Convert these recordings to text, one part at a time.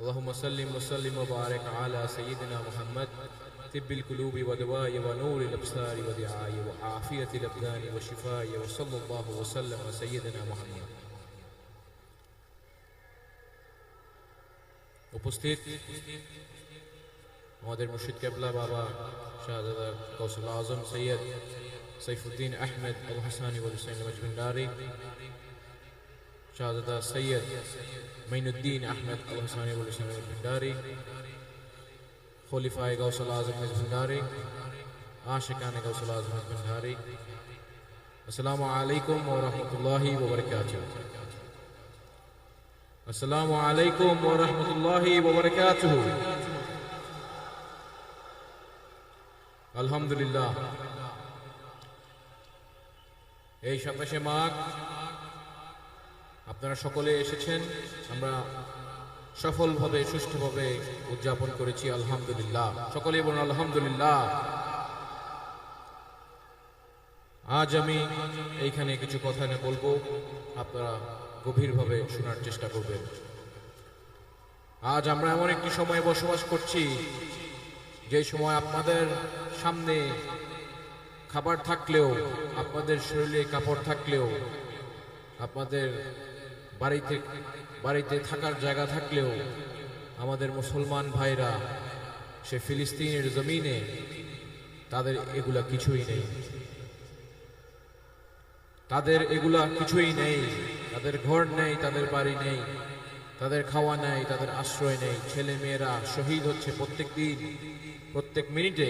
اللهم صل وسلم وبارك على سيدنا محمد طب القلوب ودواء ونور الابصار ودعاء وعافيه الابدان وشفاء وصلى الله وسلم على سيدنا محمد উপস্থিত আমাদের মুর্শিদ কেবলা বাবা শাহজাদা কৌশল আজম সৈয়দ সৈফুদ্দিন আহমেদ আল হাসানি ওল হুসাইন মজবিন্দারি শাহজাদা সৈয়দ মঈনুদ্দিন আহমেদ আল হাসানি ওল হুসাইন মজবিন্দারি খলিফায় গৌসল আজম মজবিন্দারি আশিকান গৌসল আজম মজবিন্দারি আসসালামু আলাইকুম ওয়া রাহমাতুল্লাহি ওয়া বারাকাতুহু আসসালামু আলাইকুম ওয়া রাহমাতুল্লাহি ওয়া বারাকাতুহু আলহামদুলিল্লাহ এই সাতাশে মাঘ আপনারা সকলে এসেছেন। আমরা সফলভাবে, সুষ্ঠুভাবে উদযাপন করেছি, আলহামদুলিল্লাহ। সকলে বলুন, আলহামদুলিল্লাহ। আজ আমি এইখানে কিছু কথা না বলব। আপনারা গভীরভাবে শোনার চেষ্টা করবেন। আজ আমরা এমন একটি সময়ে বসবাস করছি, যে সময় আপনাদের সামনে খাবার থাকলেও, আপনাদের শরীরে কাপড় থাকলেও, আপনাদের বাড়িতে বাড়িতে থাকার জায়গা থাকলেও আমাদের মুসলমান ভাইরা সে ফিলিস্তিনের জমিনে তাদের এগুলা কিছুই নেই। তাদের এগুলা কিছুই নেই। তাদের ঘর নেই, তাদের বাড়ি নেই, তাদের খাওয়া নেই, তাদের আশ্রয় নেই। ছেলে মেয়েরা শহীদ হচ্ছে প্রত্যেক দিন, প্রত্যেক মিনিটে।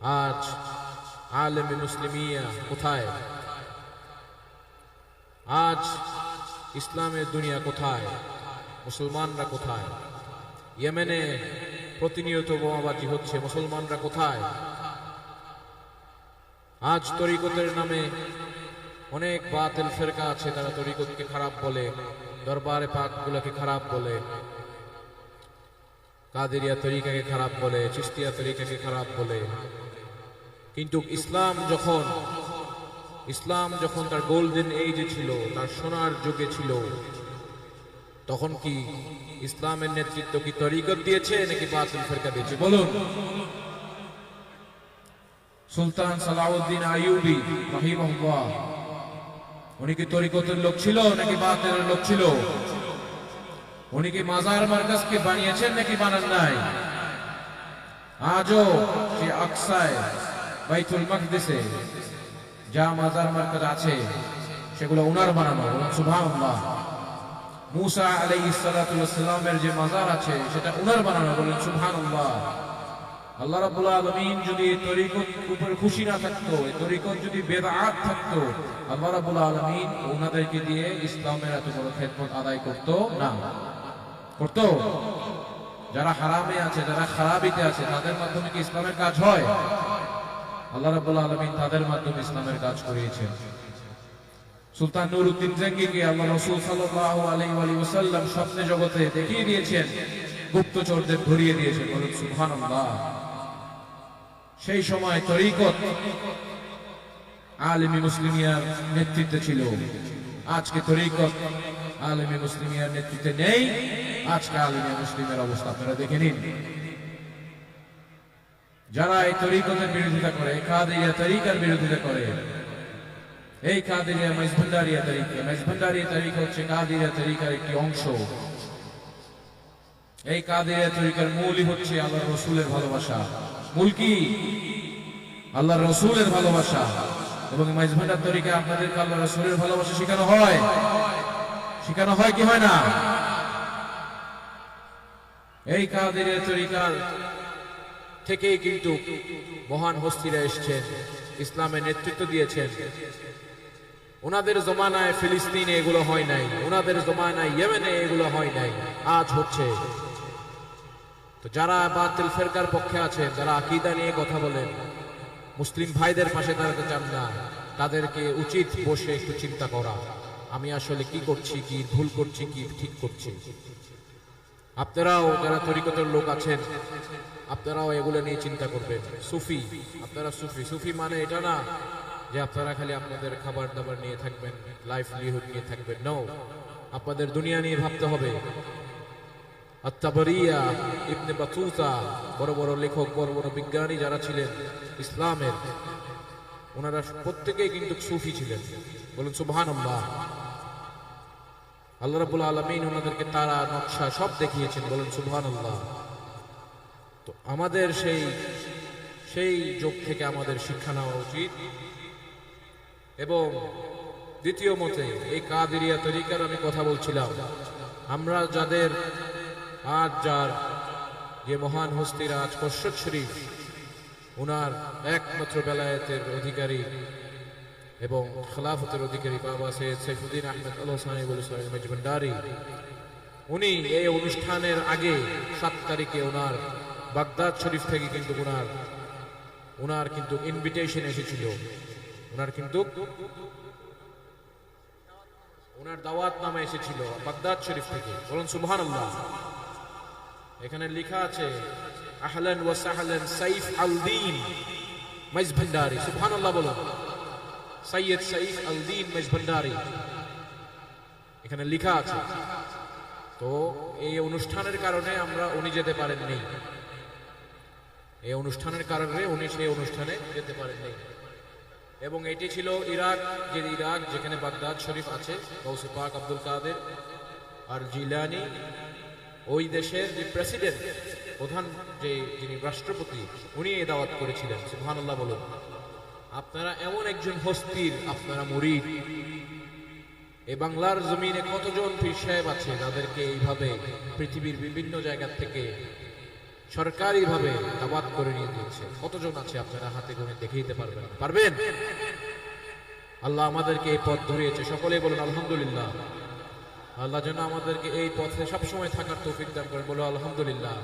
আজ আলেমে মুসলিমিয়া কোথায়? আজ ইসলামের দুনিয়া কোথায়? মুসলমানরা কোথায়? ইয়েমেনে প্রতিনিয়ত বোমাবাজি হচ্ছে, মুসলমানরা কোথায়? আজ তরিকতের নামে অনেক বাতিল ফেরকা আছে, তারা তরিকতকে খারাপ বলে, দরবারে পাকগুলোকে খারাপ বলে, কাদেরিয়া তরিকাকে খারাপ বলে চিস্তিয়া তরিকাকে খারাপ বলে। কিন্তু ইসলাম যখন ইসলাম যখন তার গোল্ডেন এইজে ছিল, তার সোনার যুগে ছিল, তখন কি ইসলামের নেতৃত্ব কি তরিকত দিয়েছে নাকি বাতিল ফেরকা দিয়েছে? বলুন। সুলতান সালাউদ্দিন আইয়ুবি রাহিমাহুল্লাহ, উনি কি তরিকতের লোক ছিল নাকি বাতিলের লোক ছিল? উনি কি মাজার মার্কাজকে বানিয়েছেন নাকি বানান নাই? আজও সে আকসায় বাইতুল মাকদিসে যা মাজার মার্কাজ আছে, সেগুলো উনার বানানো সুবহানাল্লাহ। মুসা আলাইহিস সালাতু ওয়াসসালামের যে মাজার আছে, সেটা উনার বানানো বলেন সুবহানাল্লাহ। আল্লাহ রাব্বুল আলামিন যদি তরিকত উপর খুশি না থাকতো তরিকত যদি বেদাত থাকতো, আল্লাহ রাব্বুল আলামিন ওনাদেরকে দিয়ে ইসলামের এত বড় খেদমত আদায় করতো না। করতো। যারা হারামে আছে, যারা খারাপিতে আছে, তাদের মাধ্যমে কি ইসলামের কাজ হয়? আল্লাহ রাব্বুল আলামিন তাদের মাধ্যমে ইসলামের কাজ করিয়েছেন। সুলতান নুরউদ্দিন জাঙ্গিকে আল্লাহ রাসূল সাল্লাল্লাহু আলাইহি ওয়াসাল্লাম স্বপ্নে জগতে দেখিয়ে দিয়েছেন, গুপ্তচরদের ধরিয়ে দিয়েছেন, বলুন সুবহানাল্লাহ। সেই সময় তরিকত আলেমি মুসলিমিয়ার নেতৃত্বে ছিল। আজকে তরিকত আলেমি মুসলিমিয়ার নেতৃত্বে নেই। আজকে আলেমি মুসলিমের অবস্থা আপনারা দেখে নিন। যারা এই তরিকতের বিরোধিতা করে কাদিয়া তরিকার বিরোধিতা করে। এই কাদিয়া মাইজভান্ডারিয়া তরিকা মাইজভান্ডারিয়া তরিকা হচ্ছে কাদিয়া তরিকার একটি অংশ। এই কাদিয়া তরিকার মূলই হচ্ছে আল্লাহ রসুলের ভালোবাসা। মূল কি? আল্লাহ রসুলের ভালোবাসা। এবং মাইজভান্ডার তরিকা আপনাদের আল্লাহ রসুলের ভালোবাসা শেখানো হয়। শেখানো হয় কি হয় না? এই কাদের তরিকার থেকেই কিন্তু মহান হস্তিরা এসছেন ইসলামের নেতৃত্ব দিয়েছেন। ওনাদের জমানায় ফিলিস্তিনে এগুলো হয় নাই, ওনাদের জমানায় ইয়েমেনে এগুলো হয় নাই, আজ হচ্ছে। তো যারা বাতিল ফেরকার পক্ষে আছেন, যারা আকিদা নিয়ে কথা বলেন, মুসলিম ভাইদের পাশে দাঁড়াতে চান না, তাদেরকে উচিত বসে একটু চিন্তা করা, আমি আসলে কি করছি, কি ভুল করছি, কি ঠিক করছি। আপনারাও যারা তরিকতের লোক আছেন, আপনারাও এগুলো নিয়ে চিন্তা করবেন। সুফি, আপনারা সুফি। সুফি মানে এটা না যে আপনারা খালি আপনাদের খাবার দাবার নিয়ে থাকবেন লাইফ লিহুড নিয়ে থাকবেন। নো আপনাদের দুনিয়া নিয়ে ভাবতে হবে। আত্তাবারিয়া, ইবনে বাতুতা, বড় বড় লেখক, বড় বড় বিজ্ঞানী যারা ছিলেন ইসলামের, ওনারা প্রত্যেকেই কিন্তু সুফি ছিলেন। বলুন সুবহান আল্লাহ রাবুল আলমিন ওনাদেরকে তারা নকশা সব দেখিয়েছেন। বলুন সুবহান তো আমাদের সেই সেই যোগ থেকে আমাদের শিক্ষা নেওয়া উচিত। এবং দ্বিতীয় মতে, এই কাদেরিয়া তরিকার আমি কথা বলছিলাম, আমরা যাদের আজ যার যে মহান হস্তির আজ শরীফ ওনার একমাত্র বেলায়েতের অধিকারী এবং খেলাফতের অধিকারী বাবা সৈয়দ সাইফুদ্দিন আহমেদ আল হোসাইবুল ইসলাম মেজবান্ডারি উনি এই অনুষ্ঠানের আগে সাত তারিখে ওনার বাগদাদ শরীফ থেকে কিন্তু ওনার ওনার কিন্তু ইনভিটেশন এসেছিল। ওনার কিন্তু ওনার দাওয়াত নামে এসেছিল বাগদাদ শরীফ থেকে। বলুন সুবহান এখানে লেখা আছে, আহলান ওয়া সাহলান সাইফ আল দিন মাইজভান্ডারি সুবহান আল্লাহ বলুন। সৈয়দ সাইফ আল দিন মাইজভান্ডারি এখানে লেখা আছে। তো এই অনুষ্ঠানের কারণে আমরা উনি যেতে পারেননি। এই অনুষ্ঠানের কারণে উনি সেই অনুষ্ঠানে যেতে পারেননি। এবং এটি ছিল ইরাক, যে ইরাক যেখানে বাগদাদ শরীফ আছে, গৌসে পাক আব্দুল কাদের আর জিলানি। ওই দেশের যে প্রেসিডেন্ট, প্রধান যে যিনি রাষ্ট্রপতি উনি এই দাওয়াত করেছিলেন। সুবহানাল্লাহ বলুন। আপনারা এমন একজন হস্তির, আপনারা মুরিদ। এই বাংলার জমিনে কতজন পীর সাহেব আছে যাদেরকে এইভাবে পৃথিবীর বিভিন্ন জায়গা থেকে সরকারিভাবে দাবাত করে নিয়ে দিয়েছে কতজন আছে আপনারা হাতে গুনে দেখে দিতে পারবেন? পারবেন? আল্লাহ আমাদেরকে এই পথ ধরিয়েছে। সকলেই বলুন, আলহামদুলিল্লাহ। আল্লাহ যেন আমাদেরকে এই পথে সবসময় থাকার তৌফিক দান করেন। বলো আলহামদুলিল্লাহ।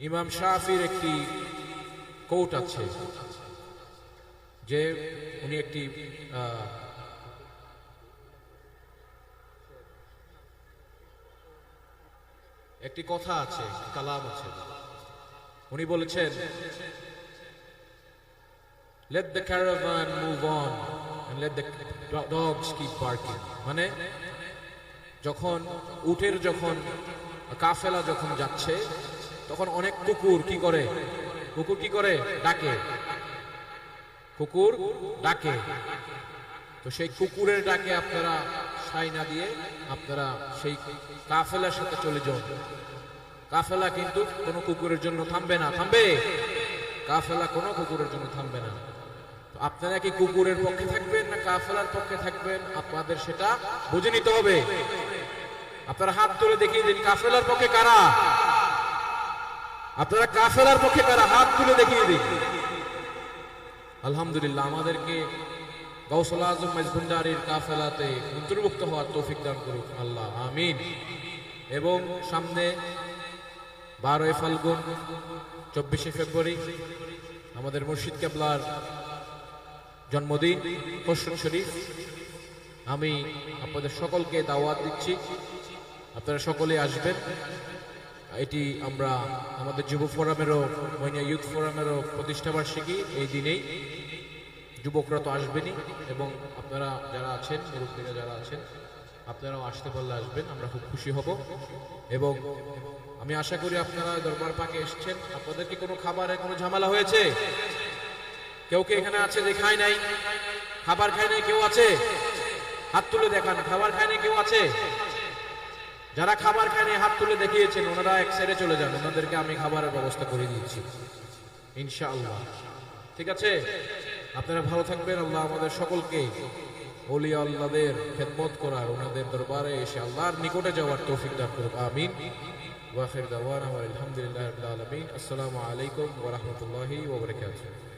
ইমাম শাফির একটি কোট আছে যে উনি একটি একটি কথা আছে কালাম আছে। উনি বলেছেন, let the caravan move on and let the dogs keep barking. মানে যখন, উটের যখন, কাফেলা যখন যাচ্ছে, তখন অনেক কুকুর কি করে? কুকুর কি করে? ডাকে। কুকুর ডাকে। তো সেই কুকুরের ডাকে আপনারা সাই না দিয়ে আপনারা সেই কাফেলার সাথে চলে যান। কাফেলা কিন্তু কোনো কুকুরের জন্য থামবে না। থামবে? কাফেলা কোনো কুকুরের জন্য থামবে না। আপনারা কি কুকুরের পক্ষে থাকবেন না কাফেলার পক্ষে থাকবেন? আপনাদের সেটা বুঝে নিতে হবে। আপনারা হাত তুলে দেখিয়ে দিন, কাফেলার পক্ষে কারা? আপনারা কাফেলার পক্ষে তারা হাত তুলে দেখিয়ে দিন। আলহামদুলিল্লাহ, আমাদেরকে গৌসল আজম মেজভুন্ডারির কাফেলাতে অন্তর্ভুক্ত হওয়ার তৌফিক দান করুক আল্লাহ, আমিন। এবং সামনে বারোই ফাল্গুন, চব্বিশে ফেব্রুয়ারি, আমাদের মুর্শিদ কেবলার জন্মদিন খসরুল শরীফ। আমি আপনাদের সকলকে দাওয়াত দিচ্ছি। আপনারা সকলে আসবেন। এটি আমরা আমাদের যুব ফোরামেরও মহিনা ইউথ ফোরামেরও প্রতিষ্ঠাবার্ষিকী এই দিনেই। যুবকরা তো আসবেনই এবং আপনারা যারা আছেন মুরব্বীরা যারা আছেন, আপনারাও আসতে পারলে আসবেন, আমরা খুব খুশি হব। এবং আমি আশা করি আপনারা দরবার পাকে এসেছেন। আপনাদের কি কোনো খাবারে কোনো ঝামেলা হয়েছে? কেউ কে এখানে আছে যে খায় নাই? খাবার খায় নাই কেউ আছে? হাত তুলে দেখান, খাবার খায় নাই কেউ আছে? যারা খাবার খায়নি, হাত তুলে দেখিয়েছেন, ওনারা এক সাইডে চলে যান। ওনাদেরকে আমি খাবারের ব্যবস্থা করে দিয়েছি। ইনশাআল্লাহ। ঠিক আছে? আপনারা ভালো থাকবেন। আল্লাহ আমাদের সকলকে ওলিয়া আল্লাহদের খেদমত করার, ওনাদের দরবারে এসে আল্লাহর নিকটে যাওয়ার তৌফিক দান করুক। আমিন। ওয়াখির দাওয়ানা ওয়া আলহামদুলিল্লাহি রাব্বিল আসসালামু আলাইকুম ওয়া রাহমাতুল্লাহি ওয়া বারাকাতুহু।